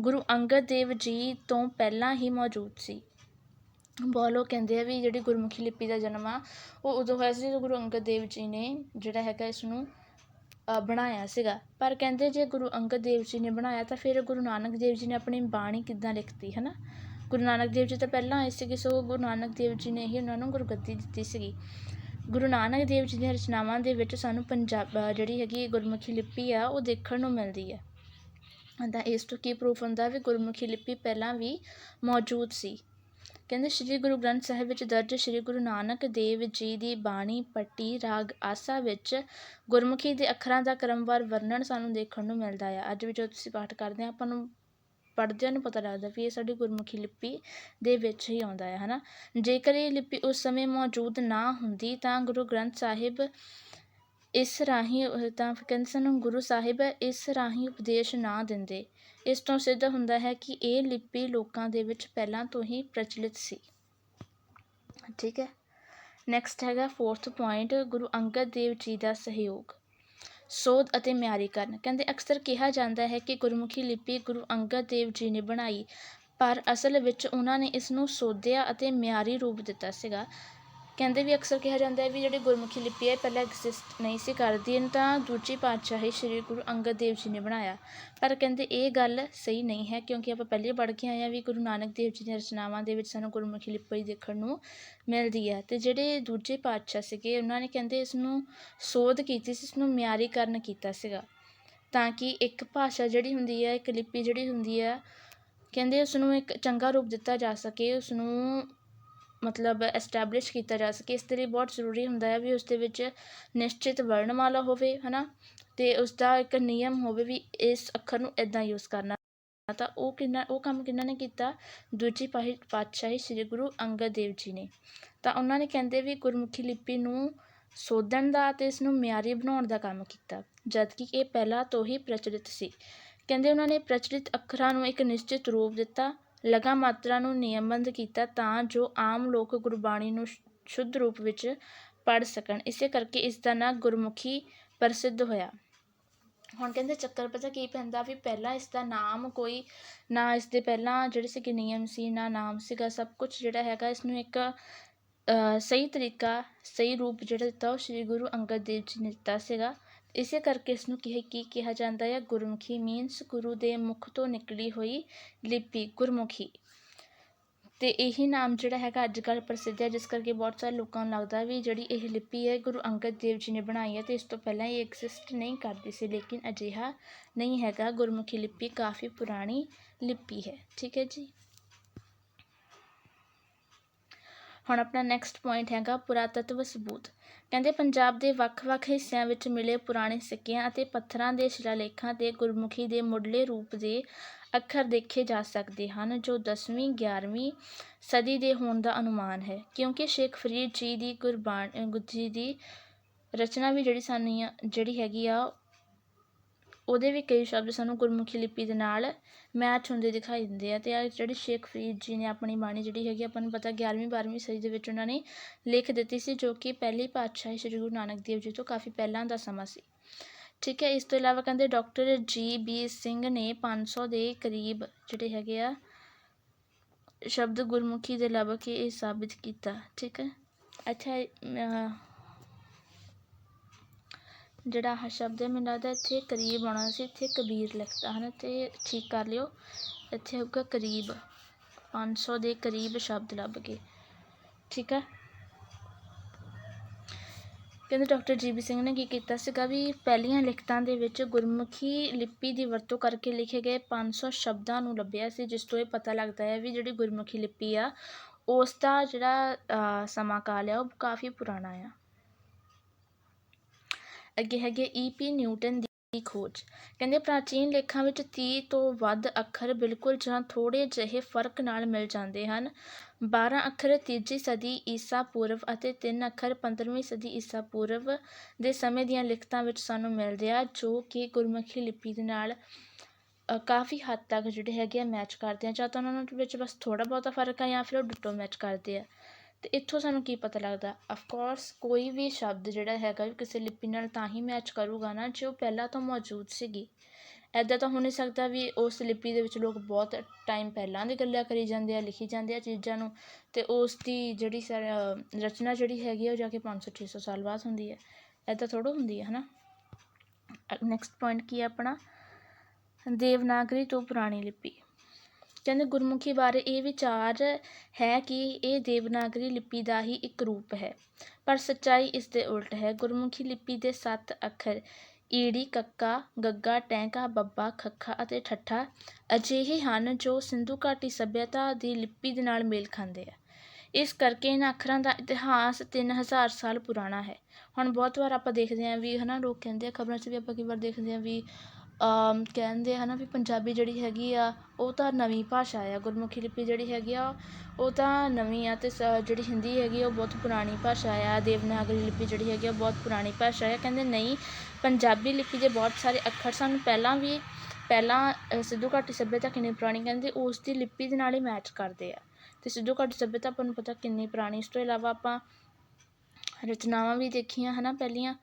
ਗੁਰੂ ਅੰਗਦ ਦੇਵ ਜੀ ਤੋਂ ਪਹਿਲਾਂ ਹੀ ਮੌਜੂਦ ਸੀ। ਬਹੁਤ ਲੋਕ ਕਹਿੰਦੇ ਆ ਵੀ ਜਿਹੜੀ ਗੁਰਮੁਖੀ ਲਿਪੀ ਦਾ ਜਨਮ ਆ, ਉਹ ਉਦੋਂ ਹੋਇਆ ਸੀ ਜਦੋਂ ਗੁਰੂ ਅੰਗਦ ਦੇਵ ਜੀ ਨੇ ਜਿਹੜਾ ਹੈਗਾ ਇਸ ਨੂੰ ਬਣਾਇਆ ਸੀਗਾ। ਪਰ ਕਹਿੰਦੇ ਜੇ ਗੁਰੂ ਅੰਗਦ ਦੇਵ ਜੀ ਨੇ ਬਣਾਇਆ ਤਾਂ ਫਿਰ ਗੁਰੂ ਨਾਨਕ ਦੇਵ ਜੀ ਨੇ ਆਪਣੀ ਬਾਣੀ ਕਿੱਦਾਂ ਲਿਖਤੀ ਹੈ ਨਾ ਗੁਰੂ ਨਾਨਕ ਦੇਵ ਜੀ ਤਾਂ ਪਹਿਲਾਂ ਆਏ ਸੀਗੇ, ਸੋ ਗੁਰੂ ਨਾਨਕ ਦੇਵ ਜੀ ਨੇ ਹੀ ਉਹਨਾਂ ਨੂੰ ਗੁਰਗੱਦੀ ਦਿੱਤੀ ਸੀਗੀ। ਗੁਰੂ ਨਾਨਕ ਦੇਵ ਜੀ ਦੀਆਂ ਰਚਨਾਵਾਂ ਦੇ ਵਿੱਚ ਸਾਨੂੰ ਪੰਜਾਬ ਜਿਹੜੀ ਹੈਗੀ ਗੁਰਮੁਖੀ ਲਿਪੀ ਆ, ਉਹ ਦੇਖਣ ਨੂੰ ਮਿਲਦੀ ਹੈ। ਤਾਂ ਇਸ ਤੋਂ ਕੀ ਪ੍ਰੂਫ ਹੁੰਦਾ ਵੀ ਗੁਰਮੁਖੀ ਲਿਪੀ ਪਹਿਲਾਂ ਵੀ ਮੌਜੂਦ ਸੀ। ਕਹਿੰਦੇ ਸ੍ਰੀ ਗੁਰੂ ਗ੍ਰੰਥ ਸਾਹਿਬ ਵਿੱਚ ਦਰਜ ਸ੍ਰੀ ਗੁਰੂ ਨਾਨਕ ਦੇਵ ਜੀ ਦੀ ਬਾਣੀ, ਪੱਟੀ, ਰਾਗ ਆਸਾ ਵਿੱਚ ਗੁਰਮੁਖੀ ਦੇ ਅੱਖਰਾਂ ਦਾ ਕ੍ਰਮਵਾਰ ਵਰਣਨ ਸਾਨੂੰ ਦੇਖਣ ਨੂੰ ਮਿਲਦਾ ਆ। ਅੱਜ ਵੀ ਜਦੋਂ ਤੁਸੀਂ ਪਾਠ ਕਰਦੇ ਆ, ਆਪਾਂ ਨੂੰ ਪੜ੍ਹਦਿਆਂ ਨੂੰ ਪਤਾ ਲੱਗਦਾ ਵੀ ਇਹ ਸਾਡੀ ਗੁਰਮੁਖੀ ਲਿਪੀ ਦੇ ਵਿੱਚ ਹੀ ਆਉਂਦਾ ਹੈ ਹਨਾ? ਜੇਕਰ ਇਹ ਲਿਪੀ ਉਸ ਸਮੇਂ ਮੌਜੂਦ ਨਾ ਹੁੰਦੀ ਤਾਂ ਗੁਰੂ ਗ੍ਰੰਥ ਸਾਹਿਬ ਇਸ ਰਾਹੀਂ ਤਾਂ ਕਹਿੰਦੇ ਸਾਨੂੰ ਗੁਰੂ ਸਾਹਿਬ ਇਸ ਰਾਹੀਂ ਉਪਦੇਸ਼ ਨਾ ਦਿੰਦੇ। ਇਸ ਤੋਂ ਸਿੱਧ ਹੁੰਦਾ ਹੈ ਕਿ ਇਹ ਲਿਪੀ ਲੋਕਾਂ ਦੇ ਵਿੱਚ ਪਹਿਲਾਂ ਤੋਂ ਹੀ ਪ੍ਰਚਲਿਤ ਸੀ। ਠੀਕ ਹੈ। ਨੈਕਸਟ ਹੈਗਾ ਫੋਰਥ ਪੁਆਇੰਟ ਗੁਰੂ ਅੰਗਦ ਦੇਵ ਜੀ ਦਾ ਸਹਿਯੋਗ। ਸੋਧ ਅਤੇ ਮਿਆਰੀਕਰਨ ਕਹਿੰਦੇ ਅਕਸਰ ਕਿਹਾ ਜਾਂਦਾ ਹੈ ਕਿ ਗੁਰਮੁਖੀ ਲਿਪੀ ਗੁਰੂ ਅੰਗਦ ਦੇਵ ਜੀ ਨੇ ਬਣਾਈ, ਪਰ ਅਸਲ ਵਿੱਚ ਉਹਨਾਂ ਨੇ ਇਸ ਨੂੰ ਸੋਧਿਆ ਅਤੇ ਮਿਆਰੀ ਰੂਪ ਦਿੱਤਾ ਸੀਗਾ। ਕਹਿੰਦੇ ਵੀ ਅਕਸਰ ਕਿਹਾ ਜਾਂਦਾ ਹੈ ਵੀ ਜਿਹੜੀ ਗੁਰਮੁਖੀ ਲਿਪੀ ਹੈ, ਇਹ ਪਹਿਲਾਂ ਐਗਜ਼ਿਸਟ ਨਹੀਂ ਸੀ ਕਰਦੀ। ਇਹਨੂੰ ਤਾਂ ਦੂਜੀ ਪਾਤਸ਼ਾਹੀ ਸ੍ਰੀ ਗੁਰੂ ਅੰਗਦ ਦੇਵ ਜੀ ਨੇ ਬਣਾਇਆ। ਪਰ ਕਹਿੰਦੇ ਇਹ ਗੱਲ ਸਹੀ ਨਹੀਂ ਹੈ, ਕਿਉਂਕਿ ਆਪਾਂ ਪਹਿਲੇ ਪੜ੍ਹ ਕੇ ਆਏ ਹਾਂ ਵੀ ਗੁਰੂ ਨਾਨਕ ਦੇਵ ਜੀ ਦੀਆਂ ਰਚਨਾਵਾਂ ਦੇ ਵਿੱਚ ਸਾਨੂੰ ਗੁਰਮੁਖੀ ਲਿਪੀ ਦੇਖਣ ਨੂੰ ਮਿਲਦੀ ਹੈ। ਅਤੇ ਜਿਹੜੇ ਦੂਜੇ ਪਾਤਸ਼ਾਹ ਸੀਗੇ, ਉਹਨਾਂ ਨੇ ਕਹਿੰਦੇ ਇਸ ਨੂੰ ਸੋਧ ਕੀਤੀ ਸੀ ਇਸ ਨੂੰ ਮਿਆਰੀਕਰਨ ਕੀਤਾ ਸੀਗਾ। ਤਾਂ ਕਿ ਇੱਕ ਭਾਸ਼ਾ ਜਿਹੜੀ ਹੁੰਦੀ ਹੈ, ਇੱਕ ਲਿਪੀ ਜਿਹੜੀ ਹੁੰਦੀ ਹੈ, ਕਹਿੰਦੇ ਉਸ ਨੂੰ ਇੱਕ ਚੰਗਾ ਰੂਪ ਦਿੱਤਾ ਜਾ ਸਕੇ ਉਸ ਨੂੰ ਮਤਲਬ ਐਸਟੈਬਲਿਸ਼ ਕੀਤਾ ਜਾ ਸਕੇ, ਇਸ ਦੇ ਲਈ ਬਹੁਤ ਜ਼ਰੂਰੀ ਹੁੰਦਾ ਹੈ ਵੀ ਉਸ ਦੇ ਵਿੱਚ ਨਿਸ਼ਚਿਤ ਵਰਣਮਾਲਾ ਹੋਵੇ ਹੈ ਨਾ ਅਤੇ ਉਸਦਾ ਇੱਕ ਨਿਯਮ ਹੋਵੇ ਵੀ ਇਸ ਅੱਖਰ ਨੂੰ ਇੱਦਾਂ ਯੂਜ਼ ਕਰਨਾ। ਤਾਂ ਉਹ ਕਿੰਨਾ, ਉਹ ਕੰਮ ਕਿਹਨਾਂ ਨੇ ਕੀਤਾ? ਦੂਜੀ ਪਾਹੀ, ਪਾਤਸ਼ਾਹੀ ਸ੍ਰੀ ਗੁਰੂ ਅੰਗਦ ਦੇਵ ਜੀ ਨੇ। ਤਾਂ ਉਹਨਾਂ ਨੇ ਕਹਿੰਦੇ ਵੀ ਗੁਰਮੁਖੀ ਲਿਪੀ ਨੂੰ ਸੋਧਣ ਦਾ ਅਤੇ ਇਸ ਨੂੰ ਮਿਆਰੀ ਬਣਾਉਣ ਦਾ ਕੰਮ ਕੀਤਾ, ਜਦਕਿ ਇਹ ਪਹਿਲਾਂ ਤੋਂ ਹੀ ਪ੍ਰਚਲਿਤ ਸੀ। ਕਹਿੰਦੇ ਉਹਨਾਂ ਨੇ ਪ੍ਰਚਲਿਤ ਅੱਖਰਾਂ ਨੂੰ ਇੱਕ ਨਿਸ਼ਚਿਤ ਰੂਪ ਦਿੱਤਾ ਲਗਾ ਮਾਤਰਾ ਨੂੰ ਨਿਯਮਬੰਧ ਕੀਤਾ ਤਾਂ ਜੋ ਆਮ ਲੋਕ ਗੁਰਬਾਣੀ ਨੂੰ ਸ਼ੁੱਧ ਰੂਪ ਵਿੱਚ ਪੜ੍ਹ ਸਕਣ। ਇਸੇ ਕਰਕੇ ਇਸ ਦਾ ਨਾਂ ਗੁਰਮੁਖੀ ਪ੍ਰਸਿੱਧ ਹੋਇਆ। ਹੁਣ ਕਹਿੰਦੇ ਚੱਕਰ ਪਤਾ ਕੀ ਪੈਂਦਾ ਵੀ ਪਹਿਲਾਂ ਇਸ ਦਾ ਨਾਮ ਕੋਈ, ਨਾ ਇਸ ਦੇ ਪਹਿਲਾਂ ਜਿਹੜੇ ਸੀਗੇ ਨਿਯਮ ਸੀ, ਨਾ ਨਾਮ ਸੀਗਾ, ਸਭ ਕੁਝ ਜਿਹੜਾ ਹੈਗਾ ਇਸ ਨੂੰ ਇੱਕ ਸਹੀ ਤਰੀਕਾ, ਸਹੀ ਰੂਪ ਜਿਹੜਾ ਦਿੱਤਾ ਉਹ ਸ੍ਰੀ ਗੁਰੂ ਅੰਗਦ ਦੇਵ ਜੀ ਨੇ ਦਿੱਤਾ ਸੀਗਾ। ਇਸੇ ਕਰਕੇ ਇਸ ਨੂੰ ਕੀ ਕੀ ਕਿਹਾ ਜਾਂਦਾ ਹੈ? ਗੁਰਮੁਖੀ ਮੀਨਸ ਗੁਰੂ ਦੇ ਮੁਖ ਤੋਂ ਨਿਕਲੀ ਹੋਈ ਲਿਪੀ, ਗੁਰਮੁਖੀ। ਤੇ ਇਹੀ ਨਾਮ ਜਿਹੜਾ ਹੈਗਾ ਅੱਜ ਕੱਲ੍ਹ ਪ੍ਰਸਿੱਧ ਹੈ, ਜਿਸ ਕਰਕੇ ਬਹੁਤ ਸਾਰੇ ਲੋਕਾਂ ਨੂੰ ਲੱਗਦਾ ਵੀ ਜਿਹੜੀ ਇਹ ਲਿਪੀ ਹੈ, ਗੁਰੂ ਅੰਗਦ ਦੇਵ ਜੀ ਨੇ ਬਣਾਈ ਹੈ ਤੇ ਇਸ ਤੋਂ ਪਹਿਲਾਂ ਇਹ ਐਗਜ਼ਿਸਟ ਨਹੀਂ ਕਰਦੀ ਸੀ, ਲੇਕਿਨ ਅਜਿਹਾ ਨਹੀਂ ਹੈਗਾ। ਗੁਰਮੁਖੀ ਲਿਪੀ ਕਾਫੀ ਪੁਰਾਣੀ ਲਿਪੀ ਹੈ। ਠੀਕ ਹੈ ਜੀ? ਹੁਣ ਆਪਣਾ ਨੈਕਸਟ ਪੁਆਇੰਟ ਹੈਗਾ ਪੁਰਾਤਤਵ ਸਬੂਤ। ਕਹਿੰਦੇ ਪੰਜਾਬ ਦੇ ਵੱਖ-ਵੱਖ ਹਿੱਸਿਆਂ ਵਿੱਚ ਮਿਲੇ ਪੁਰਾਣੇ ਸਿੱਕਿਆਂ ਅਤੇ ਪੱਥਰਾਂ ਦੇ ਸ਼ਿਲਾਲੇਖਾਂ ਤੇ ਗੁਰਮੁਖੀ ਦੇ ਮੁੱਢਲੇ ਰੂਪ ਦੇ ਅੱਖਰ ਦੇਖੇ ਜਾ ਸਕਦੇ ਹਨ, ਜੋ 10ਵੀਂ 11ਵੀਂ ਸਦੀ ਦੇ ਹੋਣ ਦਾ ਅਨੁਮਾਨ ਹੈ। ਕਿਉਂਕਿ ਸ਼ੇਖ ਫਰੀਦ ਜੀ ਦੀ ਗੁਰਬਾਣੀ ਗੁੱਜੀ ਦੀ ਰਚਨਾ ਵੀ ਜਿਹੜੀ ਸਾਨੂੰ ਜਿਹੜੀ ਹੈਗੀ ਆ ਉਹਦੇ ਵੀ ਕਈ ਸ਼ਬਦ ਸਾਨੂੰ ਗੁਰਮੁਖੀ ਲਿਪੀ ਦੇ ਨਾਲ ਮੈਚ ਹੁੰਦੇ ਦਿਖਾਈ ਦਿੰਦੇ ਆ ਅਤੇ ਆ ਜਿਹੜੀ ਸ਼ੇਖ ਫਰੀਦ ਜੀ ਨੇ ਆਪਣੀ ਬਾਣੀ ਜਿਹੜੀ ਹੈਗੀ ਆਪਾਂ ਨੂੰ ਪਤਾ 11ਵੀਂ 12ਵੀਂ ਸਦੀ ਦੇ ਵਿੱਚ ਉਹਨਾਂ ਨੇ ਲਿਖ ਦਿੱਤੀ ਸੀ, ਜੋ ਕਿ ਪਹਿਲੀ ਪਾਤਸ਼ਾਹੀ ਸ੍ਰੀ ਗੁਰੂ ਨਾਨਕ ਦੇਵ ਜੀ ਤੋਂ ਕਾਫੀ ਪਹਿਲਾਂ ਦਾ ਸਮਾਂ ਸੀ। ਠੀਕ ਹੈ, ਇਸ ਤੋਂ ਇਲਾਵਾ ਕਹਿੰਦੇ ਡਾਕਟਰ ਜੀ ਬੀ ਸਿੰਘ ਨੇ ਪੰਜ ਸੌ ਦੇ ਕਰੀਬ ਜਿਹੜੇ ਹੈਗੇ ਆ ਸ਼ਬਦ ਗੁਰਮੁਖੀ ਦੇ ਲੱਭ ਕੇ ਇਹ ਸਾਬਿਤ ਕੀਤਾ। ਠੀਕ ਹੈ, ਅੱਛਾ ਜਿਹੜਾ ਆਹ ਸ਼ਬਦ ਹੈ, ਮੈਨੂੰ ਲੱਗਦਾ ਇੱਥੇ ਕਰੀਬ ਆਉਣਾ ਸੀ, ਇੱਥੇ ਕਬੀਰ ਲਿਖਦਾ ਨਾ ਅਤੇ ਠੀਕ ਕਰ ਲਿਓ, ਇੱਥੇ ਹੋਊਗਾ ਕਰੀਬ, ਪੰਜ ਸੌ ਦੇ ਕਰੀਬ ਸ਼ਬਦ ਲੱਭ ਗਏ ਠੀਕ ਹੈ? ਕਹਿੰਦੇ ਡਾਕਟਰ ਜੀਬੀ ਸਿੰਘ ਨੇ ਕੀ ਕੀਤਾ ਸੀਗਾ ਵੀ ਪਹਿਲੀਆਂ ਲਿਖਤਾਂ ਦੇ ਵਿੱਚ ਗੁਰਮੁਖੀ ਲਿਪੀ ਦੀ ਵਰਤੋਂ ਕਰਕੇ ਲਿਖੇ ਗਏ 500 ਸ਼ਬਦਾਂ ਨੂੰ ਲੱਭਿਆ ਸੀ, ਜਿਸ ਤੋਂ ਇਹ ਪਤਾ ਲੱਗਦਾ ਹੈ ਵੀ ਜਿਹੜੀ ਗੁਰਮੁਖੀ ਲਿਪੀ ਆ, ਉਸ ਦਾ ਜਿਹੜਾ ਸਮਾਂ ਕਾਲ ਆ, ਉਹ ਕਾਫੀ ਪੁਰਾਣਾ ਆ। ਅੱਗੇ ਹੈਗੇ ਈ ਪੀ ਨਿਊਟਨ ਦੀ ਖੋਜ। ਕਹਿੰਦੇ ਪ੍ਰਾਚੀਨ ਲੇਖਾਂ ਵਿੱਚ ਤੀਹ ਤੋਂ ਵੱਧ ਅੱਖਰ ਬਿਲਕੁਲ ਜਾਂ ਥੋੜ੍ਹੇ ਜਿਹੇ ਫ਼ਰਕ ਨਾਲ ਮਿਲ ਜਾਂਦੇ ਹਨ। 12 ਅੱਖਰ ਤੀਜੀ ਸਦੀ ਈਸਾ ਪੂਰਵ ਅਤੇ ਤਿੰਨ ਅੱਖਰ 15ਵੀਂ ਸਦੀ ਈਸਾ ਪੂਰਵ ਦੇ ਸਮੇਂ ਦੀਆਂ ਲਿਖਤਾਂ ਵਿੱਚ ਸਾਨੂੰ ਮਿਲਦੇ ਆ, ਜੋ ਕਿ ਗੁਰਮੁਖੀ ਲਿਪੀ ਦੇ ਨਾਲ ਕਾਫੀ ਹੱਦ ਤੱਕ ਜਿਹੜੇ ਹੈਗੇ ਆ ਮੈਚ ਕਰਦੇ ਆ। ਜਾਂ ਤਾਂ ਉਹਨਾਂ ਵਿੱਚ ਬਸ ਥੋੜ੍ਹਾ ਬਹੁਤਾ ਫ਼ਰਕ ਆ ਜਾਂ ਫਿਰ ਉਹ ਡਿਟੋ ਮੈਚ ਕਰਦੇ ਆ। ਅਤੇ ਇੱਥੋਂ ਸਾਨੂੰ ਕੀ ਪਤਾ ਲੱਗਦਾ? ਅਫਕੋਰਸ ਕੋਈ ਵੀ ਸ਼ਬਦ ਜਿਹੜਾ ਹੈਗਾ ਕਿਸੇ ਲਿਪੀ ਨਾਲ ਤਾਂ ਹੀ ਮੈਚ ਕਰੂਗਾ ਨਾ, ਜੇ ਉਹ ਪਹਿਲਾਂ ਤੋਂ ਮੌਜੂਦ ਸੀਗੀ। ਇੱਦਾਂ ਤਾਂ ਹੋ ਨਹੀਂ ਸਕਦਾ ਵੀ ਉਸ ਲਿਪੀ ਦੇ ਵਿੱਚ ਲੋਕ ਬਹੁਤ ਟਾਈਮ ਪਹਿਲਾਂ ਦੀ ਗੱਲਾਂ ਕਰੀ ਜਾਂਦੇ ਆ, ਲਿਖੀ ਜਾਂਦੇ ਆ ਚੀਜ਼ਾਂ ਨੂੰ ਅਤੇ ਉਸ ਦੀ ਜਿਹੜੀ ਸਰ ਰਚਨਾ ਜਿਹੜੀ ਹੈਗੀ ਆ, ਉਹ ਜਾ ਕੇ ਪੰਜ ਸੌ, ਛੇ ਸੌ ਸਾਲ ਬਾਅਦ ਹੁੰਦੀ ਹੈ। ਇੱਦਾਂ ਥੋੜ੍ਹਾ ਹੁੰਦੀ ਹੈ ਹੈ ਨਾ ਨੈਕਸਟ ਪੁਆਇੰਟ ਕੀ ਹੈ ਆਪਣਾ? ਦੇਵਨਾਗਰੀ ਤੋਂ ਪੁਰਾਣੀ ਲਿਪੀ। ਕਹਿੰਦੇ ਗੁਰਮੁਖੀ ਬਾਰੇ ਇਹ ਵਿਚਾਰ ਹੈ ਕਿ ਇਹ ਦੇਵਨਾਗਰੀ ਲਿਪੀ ਦਾ ਹੀ ਇੱਕ ਰੂਪ ਹੈ। ਪਰ ਸੱਚਾਈ ਇਸ ਦੇ ਉਲਟ ਹੈ। ਗੁਰਮੁਖੀ ਲਿਪੀ ਦੇ ਸੱਤ ਅੱਖਰ ਈੜੀ, ਕੱਕਾ, ਗੱਗਾ, ਟੈਂਕਾ, ਬੱਬਾ, ਖੱਖਾ ਅਤੇ ਠੱਠਾ ਅਜਿਹੇ ਹਨ ਜੋ ਸਿੰਧੂ ਘਾਟੀ ਸੱਭਿਅਤਾ ਦੀ ਲਿਪੀ ਦੇ ਨਾਲ ਮੇਲ ਖਾਂਦੇ ਆ। ਇਸ ਕਰਕੇ ਇਹਨਾਂ ਅੱਖਰਾਂ ਦਾ ਇਤਿਹਾਸ 3000 ਸਾਲ ਪੁਰਾਣਾ ਹੈ। ਹੁਣ ਬਹੁਤ ਵਾਰ ਆਪਾਂ ਦੇਖਦੇ ਹਾਂ ਵੀ ਹਨਾ, ਲੋਕ ਕਹਿੰਦੇ ਆ, ਖਬਰਾਂ 'ਚ ਵੀ ਆਪਾਂ ਕਈ ਵਾਰ ਦੇਖਦੇ ਹਾਂ ਵੀ ਅਮ ਹੈ ਨਾ ਵੀ ਪੰਜਾਬੀ ਜਿਹੜੀ ਹੈਗੀ ਆ ਉਹ ਤਾਂ ਨਵੀਂ ਭਾਸ਼ਾ ਆ ਗੁਰਮੁਖੀ ਲਿਪੀ ਜਿਹੜੀ ਹੈਗੀ ਆ ਉਹ ਤਾਂ ਨਵੀਂ ਆ ਅਤੇ ਸ- ਜਿਹੜੀ ਹਿੰਦੀ ਹੈਗੀ ਆ ਉਹ ਬਹੁਤ ਪੁਰਾਣੀ ਭਾਸ਼ਾ ਆ ਦੇਵਨਾਗਰੀ ਲਿਪੀ ਜਿਹੜੀ ਹੈਗੀ ਆ ਬਹੁਤ ਪੁਰਾਣੀ ਭਾਸ਼ਾ ਆ ਕਹਿੰਦੇ ਨਹੀਂ ਪੰਜਾਬੀ ਲਿਪੀ ਦੇ ਬਹੁਤ ਸਾਰੇ ਅੱਖਰ ਸਾਨੂੰ ਪਹਿਲਾਂ ਵੀ ਪਹਿਲਾਂ ਅ, ਸਿੱਧੂ ਘਾਟੀ ਸੱਭਿਅਤਾ ਕਿੰਨੀ ਪੁਰਾਣੀ ਕਹਿੰਦੇ ਉਸ ਦੀ ਲਿਪੀ ਦੇ ਨਾਲ ਹੀ ਮੈਚ ਕਰਦੇ ਆ ਅਤੇ ਸਿੱਧੂ ਘਾਟੀ ਸੱਭਿਅਤਾ ਆਪਾਂ ਨੂੰ ਪਤਾ ਕਿੰਨੀ ਪੁਰਾਣੀ ਇਸ ਤੋਂ ਇਲਾਵਾ ਆਪਾਂ ਰਚਨਾਵਾਂ ਵੀ ਦੇਖੀਆਂ ਹੈ ਨਾ ਪਹਿਲੀਆਂ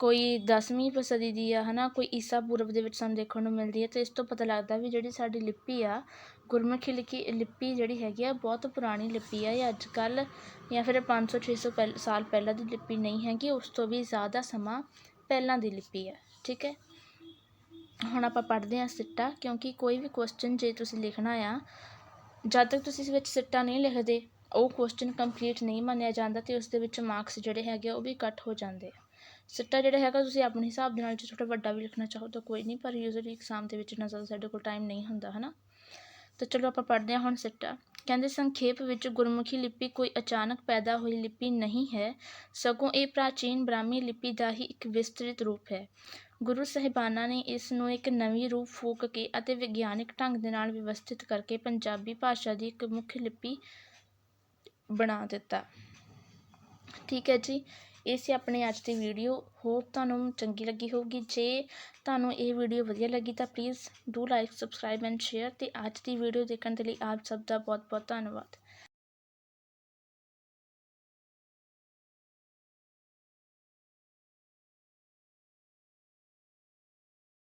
ਕੋਈ 10ਵੀਂ ਸਦੀ ਦੀ ਆ ਹੈ ਨਾ ਕੋਈ ਈਸਾ ਪੂਰਵ ਦੇ ਵਿੱਚ ਸਾਨੂੰ ਦੇਖਣ ਨੂੰ ਮਿਲਦੀ ਹੈ ਅਤੇ ਇਸ ਤੋਂ ਪਤਾ ਲੱਗਦਾ ਵੀ ਜਿਹੜੀ ਸਾਡੀ ਲਿਪੀ ਆ, ਗੁਰਮੁਖੀ ਲਿਖੀ ਲਿਪੀ ਜਿਹੜੀ ਹੈਗੀ ਆ, ਬਹੁਤ ਪੁਰਾਣੀ ਲਿਪੀ ਆ, ਇਹ ਅੱਜ ਕੱਲ੍ਹ ਜਾਂ ਫਿਰ ਪੰਜ ਸੌ ਛੇ ਸੌ ਪਹਿਲ, ਸਾਲ ਪਹਿਲਾਂ ਦੀ ਲਿਪੀ ਨਹੀਂ ਹੈਗੀ, ਉਸ ਤੋਂ ਵੀ ਜ਼ਿਆਦਾ ਸਮਾਂ ਪਹਿਲਾਂ ਦੀ ਲਿਪੀ ਆ, ਠੀਕ ਹੈ? ਹੁਣ ਆਪਾਂ ਪੜ੍ਹਦੇ ਹਾਂ ਸਿੱਟਾ, ਕਿਉਂਕਿ ਕੋਈ ਵੀ ਕੁਐਸਚਨ ਜੇ ਤੁਸੀਂ ਲਿਖਣਾ ਆ, ਜਦ ਤੱਕ ਤੁਸੀਂ ਇਸ ਵਿੱਚ ਸਿੱਟਾ ਨਹੀਂ ਲਿਖਦੇ, ਉਹ ਕੁਐਸਚਨ ਕੰਪਲੀਟ ਨਹੀਂ ਮੰਨਿਆ ਜਾਂਦਾ ਅਤੇ ਉਸ ਦੇ ਵਿੱਚ ਮਾਰਕਸ ਜਿਹੜੇ ਹੈਗੇ ਆ, ਉਹ ਵੀ ਕੱਟ ਹੋ ਜਾਂਦੇ ਆ। ਸਿੱਟਾ ਜਿਹੜਾ ਹੈਗਾ ਤੁਸੀਂ ਆਪਣੇ ਹਿਸਾਬ ਦੇ ਨਾਲ ਜੇ ਥੋੜਾ ਵੱਡਾ ਵੀ ਲਿਖਣਾ ਚਾਹੋ ਤਾਂ ਕੋਈ ਨਹੀਂ, ਪਰ ਯੂਜ਼ਲੀ ਐਗਜ਼ਾਮ ਦੇ ਵਿੱਚ ਨਾ ਜ਼ਿਆਦਾ ਸਾਡੇ ਕੋਲ ਟਾਈਮ ਨਹੀਂ ਹੁੰਦਾ ਹੈ ਨਾ ਤਾਂ ਚਲੋ ਆਪਾਂ ਪੜ੍ਹਦੇ ਹਾਂ ਹੁਣ ਸਿੱਟਾ। ਕਹਿੰਦੇ ਸੰਖੇਪ ਵਿੱਚ ਗੁਰਮੁਖੀ ਲਿਪੀ ਕੋਈ ਅਚਾਨਕ ਪੈਦਾ ਹੋਈ ਲਿਪੀ ਨਹੀਂ ਹੈ, ਸਗੋਂ ਇਹ ਪ੍ਰਾਚੀਨ ਬ੍ਰਾਹਮੀ ਲਿਪੀ ਦਾ ਹੀ ਇੱਕ ਵਿਸਤ੍ਰਿਤ ਰੂਪ ਹੈ। ਗੁਰੂ ਸਾਹਿਬਾਨਾਂ ਨੇ ਇਸ ਨੂੰ ਇੱਕ ਨਵੀਂ ਰੂਪ ਫੂਕ ਕੇ ਅਤੇ ਵਿਗਿਆਨਿਕ ਢੰਗ ਦੇ ਨਾਲ ਵਿਵਸਥਿਤ ਕਰਕੇ ਪੰਜਾਬੀ ਭਾਸ਼ਾ ਦੀ ਇੱਕ ਮੁੱਖ ਲਿਪੀ ਬਣਾ ਦਿੱਤਾ। ਠੀਕ ਹੈ ਜੀ। ਇਹ ਸੀ ਆਪਣੀ ਅੱਜ ਦੀ ਵੀਡੀਓ ਹੋਪ ਤੁਹਾਨੂੰ ਚੰਗੀ ਲੱਗੀ ਹੋਊਗੀ। ਜੇ ਤੁਹਾਨੂੰ ਇਹ ਵੀਡੀਓ ਵਧੀਆ ਲੱਗੀ ਤਾਂ please do like subscribe and share ਅਤੇ ਅੱਜ ਦੀ ਵੀਡੀਓ ਦੇਖਣ ਦੇ ਲਈ ਆਪ ਸਭ ਦਾ ਬਹੁਤ ਬਹੁਤ ਧੰਨਵਾਦ।